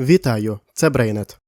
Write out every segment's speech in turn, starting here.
Вітаю, це Брейнет.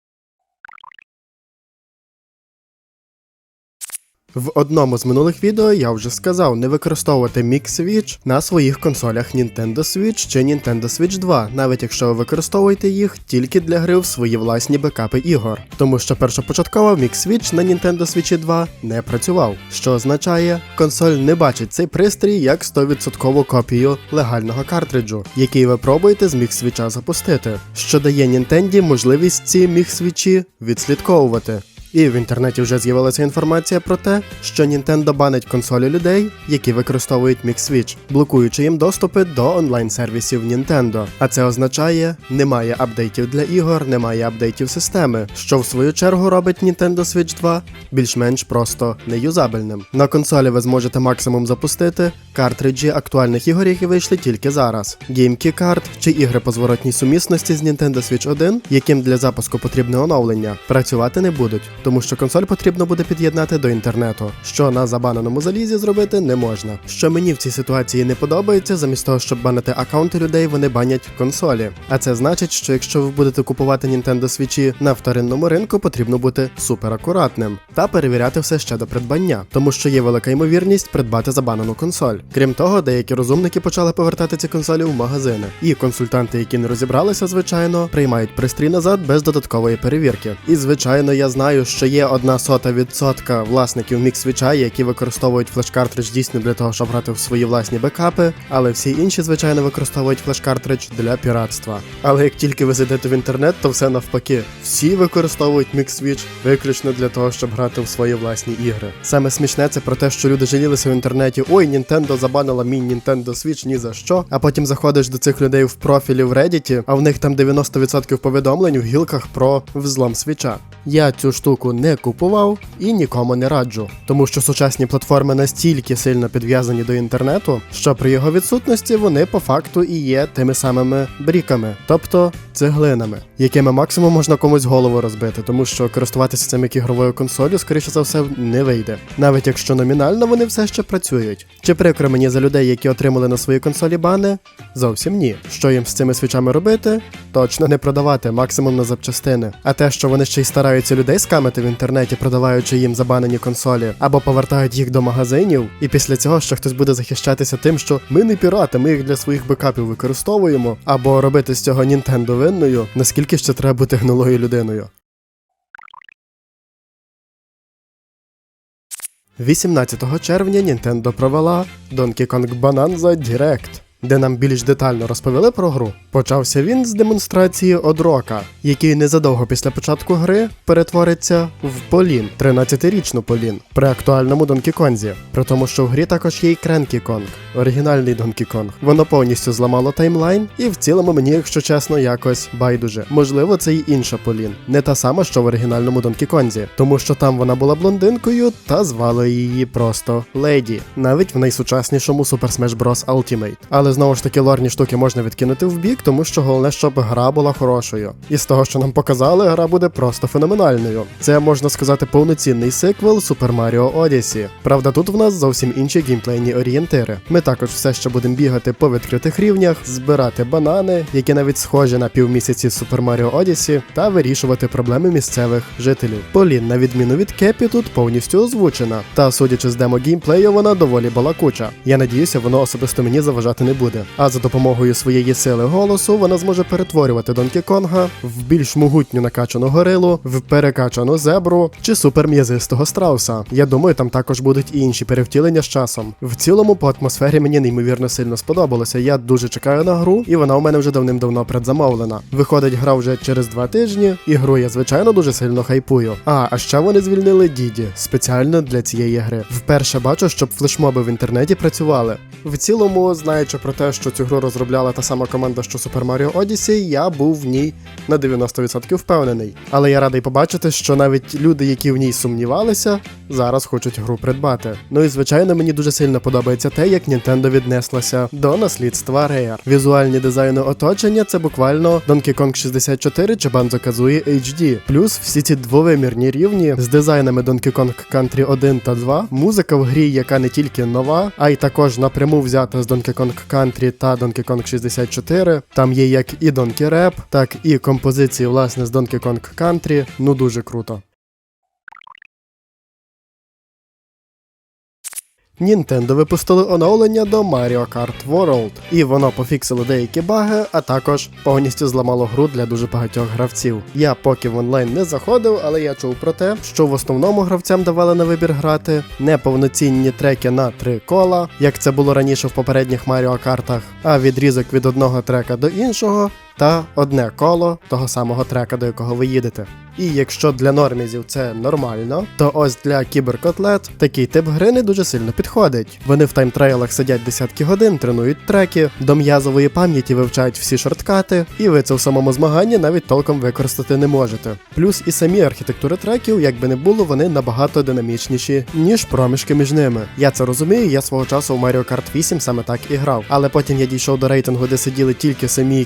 В одному з минулих відео я вже сказав не використовувати Mix Switch на своїх консолях Nintendo Switch чи Nintendo Switch 2, навіть якщо ви використовуєте їх тільки для гри в свої власні бекапи ігор. Тому що першопочатково Mix Switch на Nintendo Switch 2 не працював, що означає, консоль не бачить цей пристрій як 100% копію легального картриджу, який ви пробуєте з Mix Switch запустити, що дає Nintendo можливість ці Mix Switch відслідковувати. І в інтернеті вже з'явилася інформація про те, що Nintendo банить консолі людей, які використовують Mix Switch, блокуючи їм доступи до онлайн-сервісів Nintendo. А це означає, немає апдейтів для ігор, немає апдейтів системи, що в свою чергу робить Nintendo Switch 2 більш-менш просто неюзабельним. На консолі ви зможете максимум запустити картриджі актуальних ігор, які вийшли тільки зараз, GameKey карт чи ігри по зворотній сумісності з Nintendo Switch 1, яким для запуску потрібне оновлення, працювати не будуть тому що консоль потрібно буде під'єднати до інтернету, що на забаненому залізі зробити не можна. Що мені в цій ситуації не подобається, замість того, щоб банити аккаунти людей, вони банять консолі. А це значить, що якщо ви будете купувати Nintendo Switch на вторинному ринку, потрібно бути супер акуратним та перевіряти все ще до придбання, тому що є велика ймовірність придбати забанену консоль. Крім того, деякі розумники почали повертати ці консолі в магазини, і консультанти, які не розібралися, звичайно, приймають пристрій назад без додаткової перевірки. І звичайно, я знаю, що є одна сота відсотка власників мікс-свіча, які використовують флеш-картридж дійсно для того, щоб грати в свої власні бекапи, але всі інші, звичайно, використовують флеш-картридж для піратства. Але як тільки ви зайдете в інтернет, то все навпаки. Всі використовують мікс-свіч виключно для того, щоб грати в свої власні ігри. Саме смішне це про те, що люди жалілися в інтернеті: ой, Nintendo забанила мій Nintendo Switch ні за що. А потім заходиш до цих людей в профілі в Reddit, а в них там 90% повідомлень в гілках про взлом свіча. Я цю штуку не купував і нікому не раджу, тому що сучасні платформи настільки сильно підв'язані до інтернету, що при його відсутності вони по факту і є тими самими бріками, тобто цеглинами, якими максимум можна комусь голову розбити, тому що користуватися цим як ігровою консолью, скоріше за все, не вийде, навіть якщо номінально вони все ще працюють. Чи прикро мені за людей, які отримали на своїй консолі бани? Зовсім ні. Що їм з цими свічами робити? Точно не продавати, максимум на запчастини. А те, що вони ще й стараються людей скамити в інтернеті, продаваючи їм забанені консолі, або повертають їх до магазинів, і після цього ще хтось буде захищатися тим, що ми не пірати, ми їх для своїх бекапів використовуємо, або робити з цього Нінтендо винною, наскільки ще треба бути гнилою людиною. 18 червня Nintendo провела Donkey Kong Bonanza Direct, де нам більш детально розповіли про гру. Почався він з демонстрації Одрока, який незадовго після початку гри перетвориться в Полін, 13-річну Полін, при актуальному Донкі Конзі. При тому, що в грі також є й Кренкі Конг, оригінальний Донкі Конг. Воно повністю зламало таймлайн, і в цілому мені, якщо чесно, якось байдуже. Можливо, це й інша Полін, не та сама, що в оригінальному Донкі Конзі, тому що там вона була блондинкою та звали її просто Леді, навіть в найсучаснішому Super Smash Bros. Ultimate. Але знову ж таки лорні штуки можна відкинути в бік, тому що головне, щоб гра була хорошою. І з того, що нам показали, гра буде просто феноменальною. Це можна сказати повноцінний сиквел Super Mario Odyssey. Правда, тут в нас зовсім інші геймплейні орієнтири. Ми також все ще будемо бігати по відкритих рівнях, збирати банани, які навіть схожі на півмісяці Super Mario Odyssey, та вирішувати проблеми місцевих жителів. Полін, на відміну від Кепі, тут повністю озвучена. Та судячи з демо геймплею, вона доволі балакуча. Я надіюся, воно особисто мені заважати не буде. А за допомогою своєї сили голосу вона зможе перетворювати Донкі Конга в більш могутню накачану горилу, в перекачану зебру чи суперм'язистого страуса. Я думаю, там також будуть і інші перевтілення з часом. В цілому, по атмосфері мені неймовірно сильно сподобалося. Я дуже чекаю на гру, і вона у мене вже давним-давно предзамовлена. Виходить гра вже через два тижні, і гру я звичайно дуже сильно хайпую. А, а ще вони звільнили Діді спеціально для цієї гри. Вперше бачу, щоб флешмоби в інтернеті працювали. В цілому, знаючи про те, що цю гру розробляла та сама команда, що Super Mario Odyssey, я був в ній на 90% впевнений. Але я радий побачити, що навіть люди, які в ній сумнівалися, зараз хочуть гру придбати. Ну і звичайно, мені дуже сильно подобається те, як Nintendo віднеслася до наслідства Rare. Візуальні дизайни оточення це буквально Donkey Kong 64 чи Banjo-Kazooie HD. Плюс всі ці двовимірні рівні з дизайнами Donkey Kong Country 1 та 2, музика в грі, яка не тільки нова, а й також напряму взята з Donkey Kong Country та Donkey Kong 64. Там є як і Rap, так і композиції, власне, з Donkey Kong Country, ну дуже круто. Nintendo випустили оновлення до Mario Kart World, і воно пофіксило деякі баги, а також повністю зламало гру для дуже багатьох гравців. Я поки в онлайн не заходив, але я чув про те, що в основному гравцям давали на вибір грати неповноцінні треки на три кола, як це було раніше в попередніх Mario картах, а відрізок від одного трека до іншого. Та одне коло того самого трека, до якого ви їдете. І якщо для нормізів це нормально, то ось для кіберкотлет такий тип гри не дуже сильно підходить. Вони в таймтрейлах сидять десятки годин, тренують треки, до м'язової пам'яті вивчають всі шорткати, і ви це в самому змаганні навіть толком використати не можете. Плюс і самі архітектури треків, як би не було, вони набагато динамічніші, ніж проміжки між ними. Я це розумію, я свого часу в Mario Kart 8 саме так і грав. Але потім я дійшов до рейтингу, де сиділи тільки самі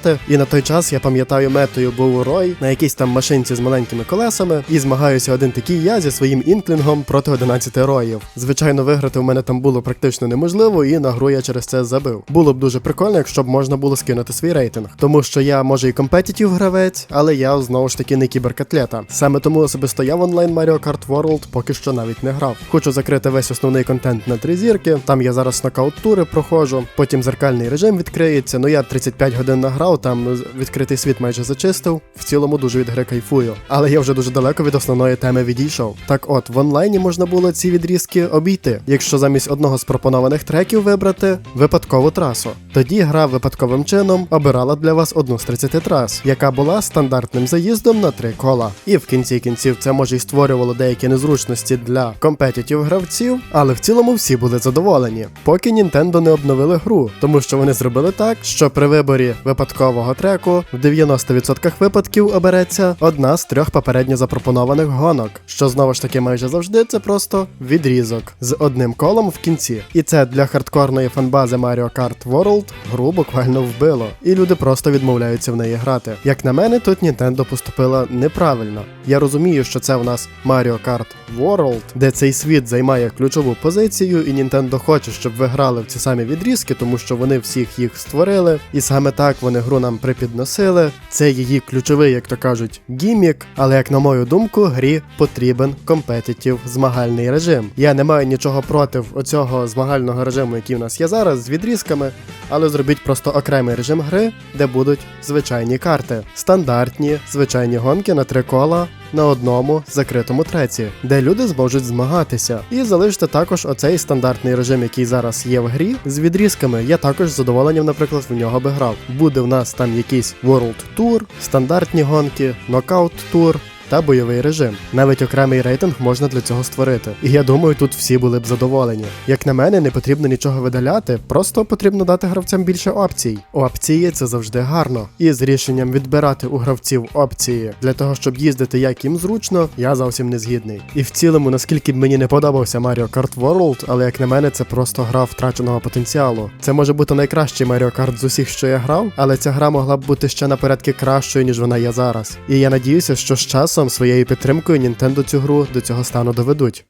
кіберкотлети, і на той час я пам'ятаю метою був рой на якійсь там машинці з маленькими колесами, і змагаюся один такий я зі своїм інклінгом проти 11 роїв. Звичайно, виграти в мене там було практично неможливо, і на гру я через це забив. Було б дуже прикольно, якщо б можна було скинути свій рейтинг, тому що я може і компетітів гравець, але я знову ж таки не кіберкатлета. Саме тому особисто я в онлайн Mario Kart World поки що навіть не грав. Хочу закрити весь основний контент на три зірки. Там я зараз нокаут тури проходжу, потім зеркальний режим відкриється. Ну я 35 годин награв, там відкритий світ майже зачистив. В цілому дуже від гри кайфую. Але я вже дуже далеко від основної теми відійшов. Так от, в онлайні можна було ці відрізки обійти, якщо замість одного з пропонованих треків вибрати випадкову трасу. Тоді гра випадковим чином обирала для вас одну з 30 трас, яка була стандартним заїздом на три кола. І в кінці кінців це може й створювало деякі незручності для компетітів гравців, але в цілому всі були задоволені, поки Nintendo не обновили гру, тому що вони зробили так, що при виборі випадкового треку в 90% випадків обереться одна з трьох попередньо запропонованих гонок, що знову ж таки майже завжди це просто відрізок з одним колом в кінці. І це для хардкорної фанбази Mario Kart World гру буквально вбило, і люди просто відмовляються в неї грати. Як на мене, тут Nintendo поступила неправильно. Я розумію, що це в нас Mario Kart World, де цей світ займає ключову позицію, і Nintendo хоче, щоб ви грали в ці самі відрізки, тому що вони всіх їх створили, і саме так вони гру нам припідносили. Це її ключовий, як то кажуть, гімік. Але як на мою думку, грі потрібен компетитів змагальний режим. Я не маю нічого проти оцього змагального режиму, який в нас є зараз, з відрізками, але зробіть просто окремий режим гри, де будуть звичайні карти, стандартні звичайні гонки на три кола. На одному закритому треці, де люди зможуть змагатися, і залиште також оцей стандартний режим, який зараз є в грі, з відрізками. Я також з задоволенням, наприклад, в нього би грав. Буде в нас там якийсь World Tour, стандартні гонки, нокаут Tour, та бойовий режим. Навіть окремий рейтинг можна для цього створити. І я думаю, тут всі були б задоволені. Як на мене, не потрібно нічого видаляти, просто потрібно дати гравцям більше опцій. Опції це завжди гарно. І з рішенням відбирати у гравців опції для того, щоб їздити як їм зручно, я зовсім не згідний. І в цілому, наскільки б мені не подобався Mario Kart World, але як на мене, це просто гра втраченого потенціалу. Це може бути найкращий Mario Kart з усіх, що я грав, але ця гра могла б бути ще на порядки кращою, ніж вона є зараз. І я надіюся, що з часом своєю підтримкою Nintendo цю гру до цього стану доведуть.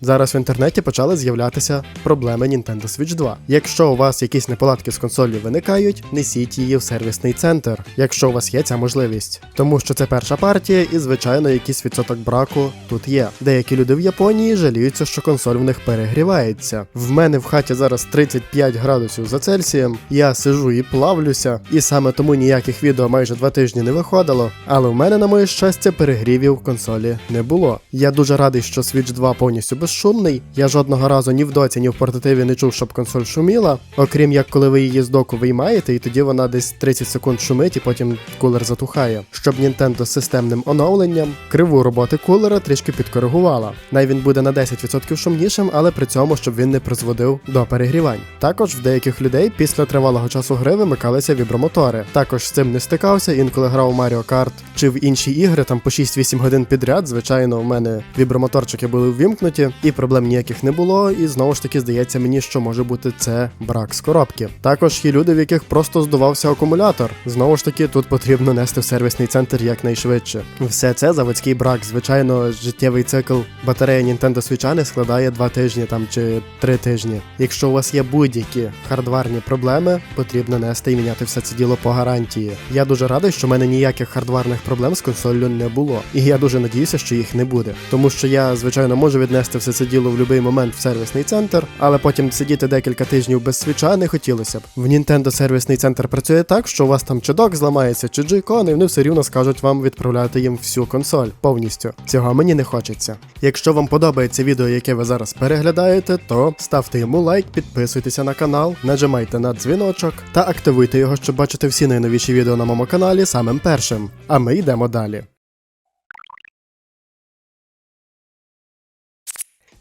Зараз в інтернеті почали з'являтися проблеми Nintendo Switch 2. Якщо у вас якісь неполадки з консолью виникають, несіть її в сервісний центр, якщо у вас є ця можливість. Тому що це перша партія, і звичайно, якийсь відсоток браку тут є. Деякі люди в Японії жаліються, що консоль в них перегрівається. В мене в хаті зараз 35 градусів за Цельсієм. Я сижу і плавлюся, і саме тому ніяких відео майже два тижні не виходило. Але в мене, на моє щастя, перегрівів консолі не було. Я дуже радий, що Switch 2 повністю безшумний. Я жодного разу ні в доці, ні в портативі не чув, щоб консоль шуміла. Окрім як коли ви її з доку виймаєте, і тоді вона десь 30 секунд шумить, і потім кулер затухає. Щоб Nintendo з системним оновленням криву роботи кулера трішки підкоригувала. Най він буде на 10% шумнішим, але при цьому щоб він не призводив до перегрівань. Також в деяких людей після тривалого часу гри вимикалися вібромотори. Також з цим не стикався, інколи грав у Mario чи в інші ігри там по 6-8 годин підряд. Звичайно, у мене вібромоторчики були ввімкнуті, і проблем ніяких не було. І знову ж таки здається мені, що може бути це брак з коробки. Також є люди, в яких просто здувався акумулятор. Знову ж таки, тут потрібно нести в сервісний центр якнайшвидше. Все це заводський брак. Звичайно, життєвий цикл батареї Nintendo Switch не складає 2 тижні там чи 3 тижні. Якщо у вас є будь-які хардварні проблеми, потрібно нести і міняти все це діло по гарантії. Я дуже радий, що в мене ніяких хардварних проблем з консолью не було. І я дуже надіюся, що їх не буде. Тому що я, звичайно, можу віднести все це діло в будь-який момент в сервісний центр, але потім сидіти декілька тижнів без свіча не хотілося б. В Nintendo сервісний центр працює так, що у вас там чи док зламається, чи джойкон, і вони все рівно скажуть вам відправляти їм всю консоль повністю. Цього мені не хочеться. Якщо вам подобається відео, яке ви зараз переглядаєте, то ставте йому лайк, підписуйтеся на канал, нажимайте на дзвіночок та активуйте його, щоб бачити всі найновіші відео на моєму каналі самим першим. А ми йдемо далі.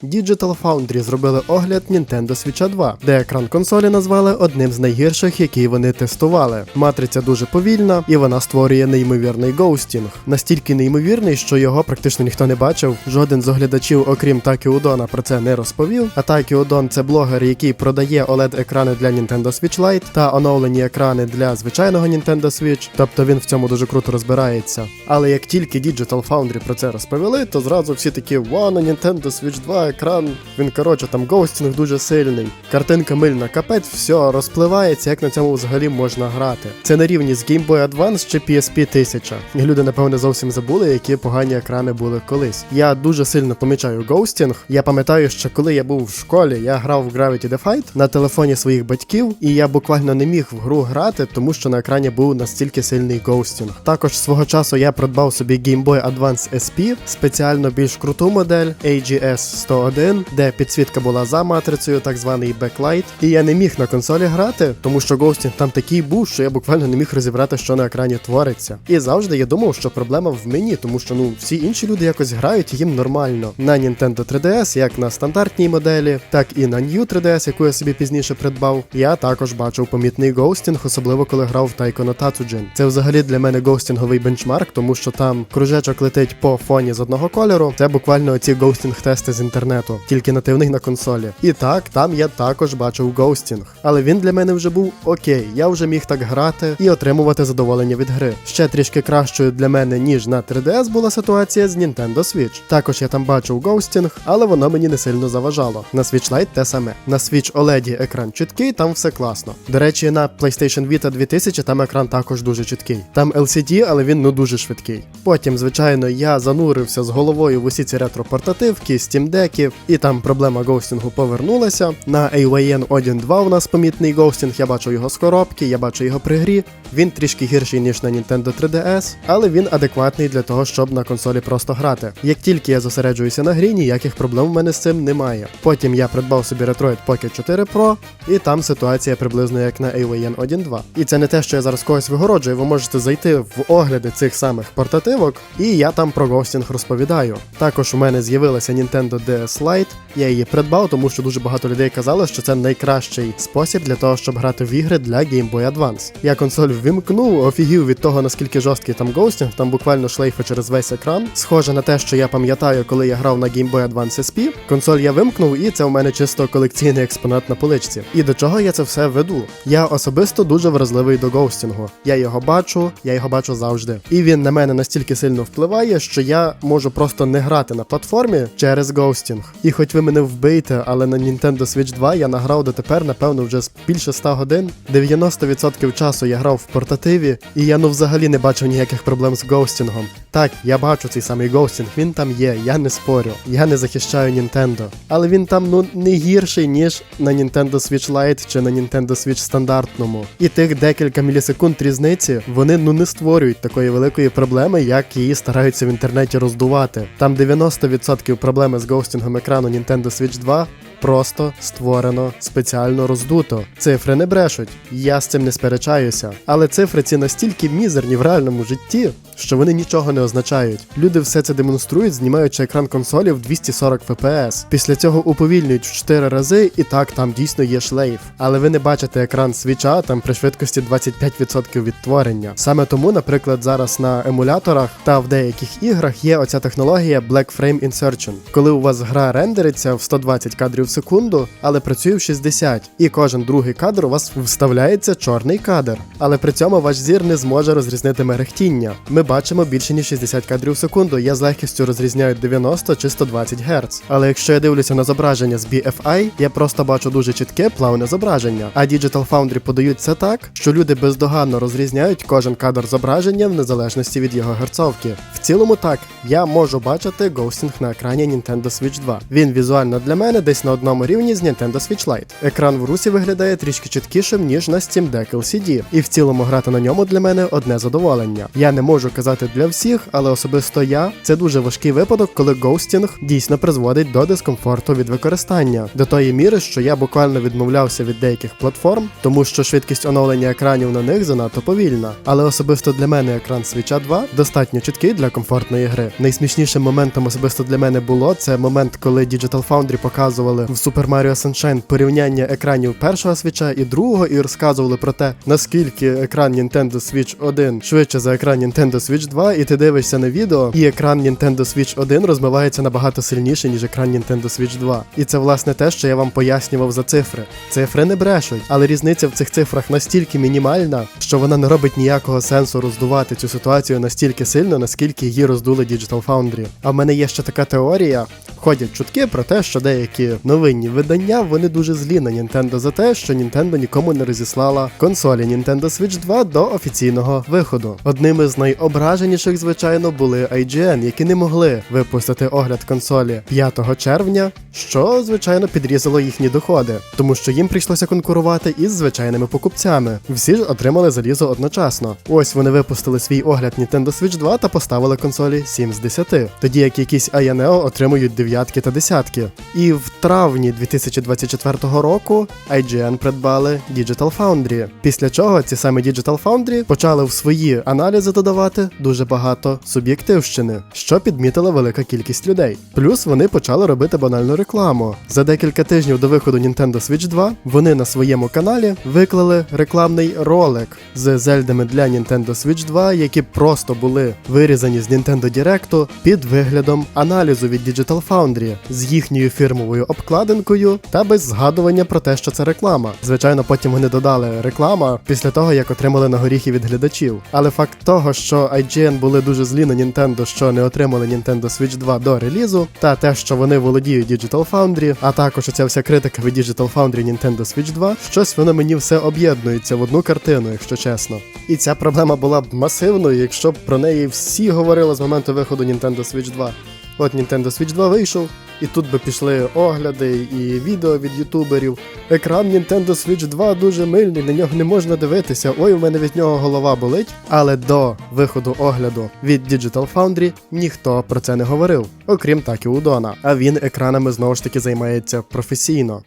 Digital Foundry зробили огляд Nintendo Switch 2, де екран консолі назвали одним з найгірших, який вони тестували. Матриця дуже повільна, і вона створює неймовірний гоустінг. Настільки неймовірний, що його практично ніхто не бачив. Жоден з оглядачів, окрім Такі Удона, про це не розповів. А Такі Удон це блогер, який продає oled екрани для Nintendo Switch Lite та оновлені екрани для звичайного Nintendo Switch, тобто він в цьому дуже круто розбирається. Але як тільки Digital Foundry про це розповіли, то зразу всі такі вау, на Nintendo Switch 2 екран. Він коротше там гоустінг дуже сильний. Картинка мильна, капець, все розпливається, як на цьому взагалі можна грати. Це на рівні з Game Boy Advance чи PSP 1000. І люди, напевне, зовсім забули, які погані екрани були колись. Я дуже сильно помічаю гоустінг. Я пам'ятаю, що коли я був в школі, я грав в Gravity Defight на телефоні своїх батьків, і я буквально не міг в гру грати, тому що на екрані був настільки сильний гоустінг. Також свого часу я придбав собі Game Boy Advance SP, спеціально більш круту модель AGS 101, де підсвітка була за матрицею, так званий беклайт. І я не міг на консолі грати, тому що гоустінг там такий був, що я буквально не міг розібрати, що на екрані твориться. І завжди я думав, що проблема в мені, тому що ну всі інші люди якось грають їм нормально. На Nintendo 3DS, як на стандартній моделі, так і на New 3DS, яку я собі пізніше придбав. Я також бачив помітний гоустінг, особливо коли грав в Taiko no Tatsujin. Це взагалі для мене гоустінговий бенчмарк, тому що там кружечок летить по фоні з одного кольору. Це буквально ці гоустінг-тести з інтернету, тільки нативний на консолі. І так, там я також бачив гоустінг. Але він для мене вже був окей. Я вже міг так грати і отримувати задоволення від гри. Ще трішки кращою для мене, ніж на 3DS була ситуація з Nintendo Switch. Також я там бачив гоустінг, але воно мені не сильно заважало. На Switch Lite те саме. На Switch OLED екран чіткий, там все класно. До речі, на PlayStation Vita 2000 там екран також дуже чіткий. Там LCD, але він ну дуже швидкий. Потім, звичайно, я занурився з головою в усі ці ретро-портативки, Steam Deckів, і там проблема гоустінгу повернулася. На AYN 1.2 у нас помітний гоустінг, я бачу його з коробки, я бачу його при грі. Він трішки гірший, ніж на Nintendo 3DS, але він адекватний для того, щоб на консолі просто грати. Як тільки я зосереджуюся на грі, ніяких проблем в мене з цим немає. Потім я придбав собі Retroid Pocket 4 Pro, і там ситуація приблизно як на AYN 1.2. І це не те, що я зараз когось вигороджую, ви можете зайти в огляди цих самих портативок, і я там про гоустінг розповідаю. Також у мене з'явилася Nintendo DS Lite, я її придбав, тому що дуже багато людей казали, що це найкращий спосіб для того, щоб грати в ігри для Game Boy Advance. Я консоль ввімкнув, офігів від того, наскільки жорсткий там гоустінг, там буквально шлейфи через весь екран. Схоже на те, що я пам'ятаю, коли я грав на Game Boy Advance SP. Консоль я вимкнув, і це у мене чисто колекційний експонат на поличці. І до чого я це все веду? Я особисто дуже вразливий до гоустінгу. Я його бачу, я його бачу завжди. І він на мене настільки сильно впливає, що я можу просто не грати на платформі через гоустінг. І хоч ви мене вбийте, але на Nintendo Switch 2 я награв дотепер, напевно, вже більше 100 годин. 90% часу я грав в портативі, і я ну взагалі не бачив ніяких проблем з гоустінгом. Так, я бачу цей самий гоустінг, він там є, я не спорю. Я не захищаю Nintendo. Але він там ну не гірший, ніж на Nintendo Switch Lite чи на Nintendo Switch стандартному. І тих декілька мілісекунд різниці вони ну не створюють такої великої проблеми, як її стараються в інтернеті роздувати. Там 90% проблеми з гоустінгом екрану Nintendo Switch 2 просто створено спеціально роздуто. Цифри не брешуть, я з цим не сперечаюся. Але цифри ці настільки мізерні в реальному житті, що вони нічого не означають. Люди все це демонструють, знімаючи екран консолі в 240 FPS. Після цього уповільнюють в 4 рази, і так там дійсно є шлейф. Але ви не бачите екран свіча там при швидкості 25% відтворення. Саме тому, наприклад, зараз на емуляторах та в деяких іграх є оця технологія Black Frame Insertion, коли у вас гра рендериться в 120 кадрів в секунду, але працює в 60, і кожен другий кадр у вас вставляється чорний кадр. Але при цьому ваш зір не зможе розрізнити мерехтіння. Ми бачимо більше ніж 60 кадрів в секунду. Я з легкістю розрізняю 90 чи 120 Гц. Але якщо я дивлюся на зображення з BFI, я просто бачу дуже чітке плавне зображення. А Digital Foundry подають це так, що люди бездоганно розрізняють кожен кадр зображення в незалежності від його герцовки. В цілому так, я можу бачити ghosting на екрані Nintendo Switch 2. Він візуально для мене десь на одному рівні з Nintendo Switch Lite. Екран в русі виглядає трішки чіткішим, ніж на Steam Deck LCD, і в цілому грати на ньому для мене одне задоволення. Я не можу казати для всіх, але особисто я це дуже важкий випадок, коли ghosting дійсно призводить до дискомфорту від використання, до тої міри, що я буквально відмовлявся від деяких платформ, тому що швидкість оновлення екранів на них занадто повільна. Але особисто для мене екран Switch 2 достатньо чіткий для комфортної гри. Найсмішнішим моментом особисто для мене було це момент, коли Digital Foundry показували в Super Mario Sunshine порівняння екранів першого свіча і другого, і розказували про те, наскільки екран Nintendo Switch 1 швидше за екран Nintendo Switch 2, і ти дивишся на відео, і екран Nintendo Switch 1 розмивається набагато сильніше, ніж екран Nintendo Switch 2. І це власне те, що я вам пояснював за цифри. Цифри не брешуть, але різниця в цих цифрах настільки мінімальна, що вона не робить ніякого сенсу роздувати цю ситуацію настільки сильно, наскільки її роздули Digital Foundry. А в мене є ще така теорія. Ходять чутки про те, що деякі новинні видання вони дуже злі на Nintendo за те, що Nintendo нікому не розіслала консолі Nintendo Switch 2 до офіційного виходу. Одним із найображеніших, звичайно, були IGN, які не могли випустити огляд консолі 5 червня, що звичайно підрізало їхні доходи, тому що їм прийшлося конкурувати із звичайними покупцями. Всі ж отримали залізо одночасно. Ось вони випустили свій огляд Nintendo Switch 2 та поставили консолі 7 з 10, тоді як якісь Ayaneo отримують дев'ятки та десятки. І в травні 2024 року IGN придбали Digital Foundry. Після чого ці самі Digital Foundry почали в свої аналізи додавати дуже багато суб'єктивщини, що підмітила велика кількість людей. Плюс вони почали робити банальну рекламу. За декілька тижнів до виходу Nintendo Switch 2 вони на своєму каналі виклали рекламний ролик з зельдами для Nintendo Switch 2, які просто були вирізані з Nintendo Direct під виглядом аналізу від Digital Foundry з їхньою фірмовою обкладинкою та без згадування про те, що це реклама. Звичайно, потім вони додали реклама після того, як отримали на горіхи від глядачів. Але факт того, що IGN були дуже злі на Nintendo, що не отримали Nintendo Switch 2 до релізу, та те, що вони володіють Digital Foundry, а також оця вся критика від Digital Foundry Nintendo Switch 2, щось воно мені все об'єднується в одну картину, якщо чесно. І ця проблема була б масивною, якщо б про неї всі говорили з моменту виходу Nintendo Switch 2. От Nintendo Switch 2 вийшов, і тут би пішли огляди і відео від ютуберів. Екран Nintendo Switch 2 дуже мильний, на нього не можна дивитися. Ой, у мене від нього голова болить. Але до виходу огляду від Digital Foundry ніхто про це не говорив, окрім Такі Удона. А він екранами знову ж таки займається професійно.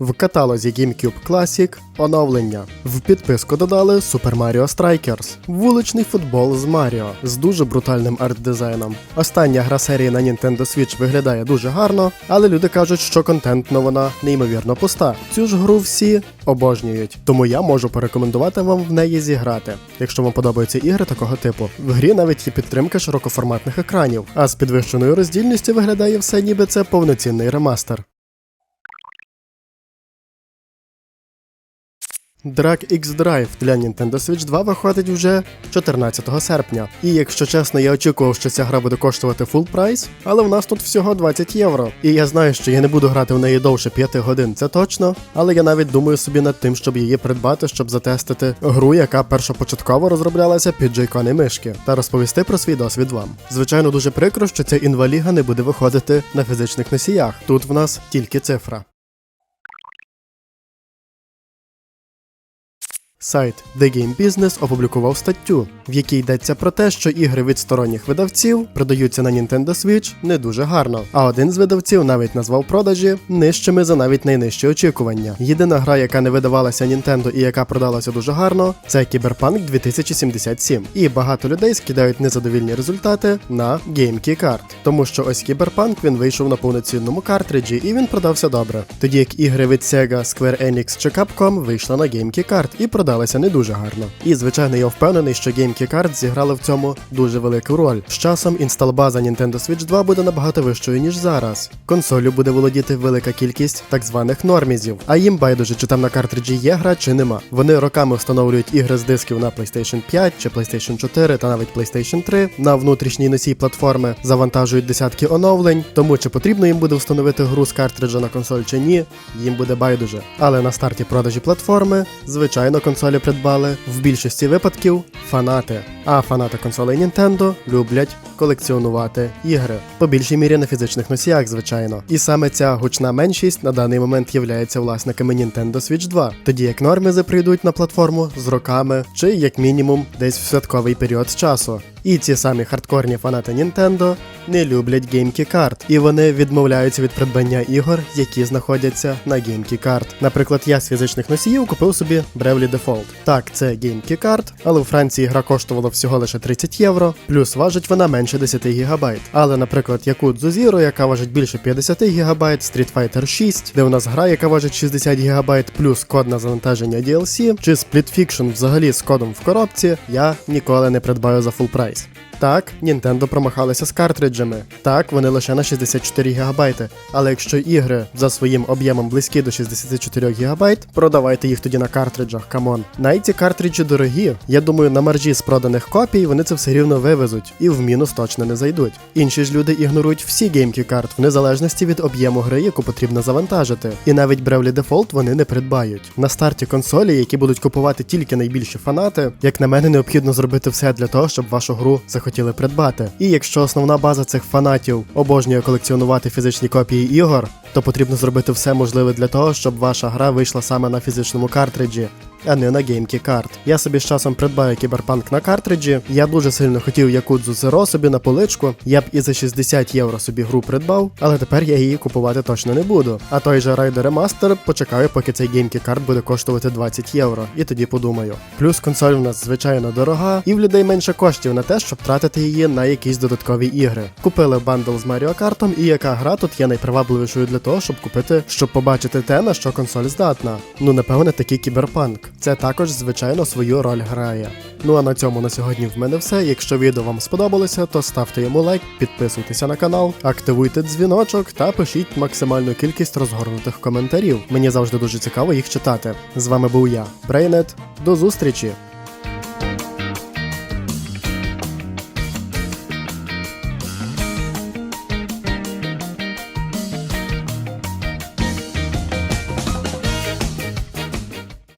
В каталозі GameCube Classic оновлення. В підписку додали Super Mario Strikers, вуличний футбол з Маріо з дуже брутальним арт-дизайном. Остання гра серії на Nintendo Switch виглядає дуже гарно, але люди кажуть, що контентно вона неймовірно пуста. Цю ж гру всі обожнюють, тому я можу порекомендувати вам в неї зіграти, якщо вам подобаються ігри такого типу. В грі навіть є підтримка широкоформатних екранів, а з підвищеною роздільністю виглядає все, ніби це повноцінний ремастер. Drag X Drive для Nintendo Switch 2 виходить вже 14 серпня. І якщо чесно, я очікував, що ця гра буде коштувати full прайс, але в нас тут всього 20 євро. І я знаю, що я не буду грати в неї довше 5 годин, це точно. Але я навіть думаю собі над тим, щоб її придбати, щоб затестити гру, яка першопочатково розроблялася під джейкони мишки, та розповісти про свій досвід вам. Звичайно, дуже прикро, що ця інваліга не буде виходити на фізичних носіях. Тут в нас тільки цифра. Сайт The Game Business опублікував статтю, в якій йдеться про те, що ігри від сторонніх видавців продаються на Nintendo Switch не дуже гарно. А один з видавців навіть назвав продажі нижчими за навіть найнижчі очікування. Єдина гра, яка не видавалася Nintendo і яка продалася дуже гарно, це Cyberpunk 2077. І багато людей скидають незадовільні результати на GameKey Card. Тому що ось Cyberpunk він вийшов на повноцінному картриджі і він продався добре. Тоді як ігри від Sega, Square Enix чи Capcom вийшли на GameKey Card і продалися не дуже гарно. І звичайно, я впевнений, що GameKey Card зіграли в цьому дуже велику роль. З часом інсталбаза Nintendo Switch 2 буде набагато вищою, ніж зараз. Консолю буде володіти велика кількість так званих нормізів, а їм байдуже, чи там на картриджі є гра, чи нема. Вони роками встановлюють ігри з дисків на PlayStation 5 чи PlayStation 4 та навіть PlayStation 3 на внутрішній носій платформи, завантажують десятки оновлень, тому чи потрібно їм буде встановити гру з картриджа на консоль чи ні, їм буде байдуже. Але на старті продажі платформи, звичайно, консолі придбали в більшості випадків фанати. А фанати консолей Nintendo люблять колекціонувати ігри, по більшій мірі на фізичних носіях, звичайно. І саме ця гучна меншість на даний момент являється власниками Nintendo Switch 2, тоді як нормізи прийдуть на платформу з роками, чи як мінімум десь в святковий період часу. І ці самі хардкорні фанати Nintendo не люблять GameKey Card, і вони відмовляються від придбання ігор, які знаходяться на GameKey Card. Наприклад, я з фізичних носіїв купив собі Bravely Default. Так, це GameKeyCard, але у Франції гра коштувала всього лише 30 євро, плюс важить вона менше 10 ГБ. Але, наприклад, Yakuza Zero, яка важить більше 50 ГБ, Street Fighter 6, де у нас гра, яка важить 60 ГБ, плюс код на завантаження DLC, чи Split Fiction взагалі з кодом в коробці, я ніколи не придбаю за full прайс. Так, Nintendo промахалися з картриджами. Так, вони лише на 64 ГБ. Але якщо ігри за своїм об'ємом близькі до 64 ГБ, продавайте їх тоді на картриджах, камон. Навіть ці картриджі дорогі. Я думаю, на маржі з проданих копій вони це все рівно вивезуть і в мінус точно не зайдуть. Інші ж люди ігнорують всі GameCube карт в незалежності від об'єму гри, яку потрібно завантажити. І навіть Bravely Default вони не придбають. На старті консолі, які будуть купувати тільки найбільші фанати, як на мене, необхідно зробити все для того, щоб вашу гру захотіли придбати. І якщо основна база цих фанатів обожнює колекціонувати фізичні копії ігор, то потрібно зробити все можливе для того, щоб ваша гра вийшла саме на фізичному картриджі. А не на GameKey Card. Я собі з часом придбаю кіберпанк на картриджі. Я дуже сильно хотів Якудзу Zero собі на поличку. Я б і за 60 євро собі гру придбав, але тепер я її купувати точно не буду. А той же Raider Remaster почекаю, поки цей GameKey Card буде коштувати 20 євро, і тоді подумаю. Плюс консоль у нас звичайно дорога, і в людей менше коштів на те, щоб тратити її на якісь додаткові ігри. Купили бандл з Маріо Картом, і яка гра тут є найпривабливішою для того, щоб купити, щоб побачити те, на що консоль здатна. Ну напевне, такий кіберпанк. Це також, звичайно, свою роль грає. Ну а на цьому на сьогодні в мене все. Якщо відео вам сподобалося, то ставте йому лайк, підписуйтеся на канал, активуйте дзвіночок та пишіть максимальну кількість розгорнутих коментарів. Мені завжди дуже цікаво їх читати. З вами був я, Брейнет. До зустрічі!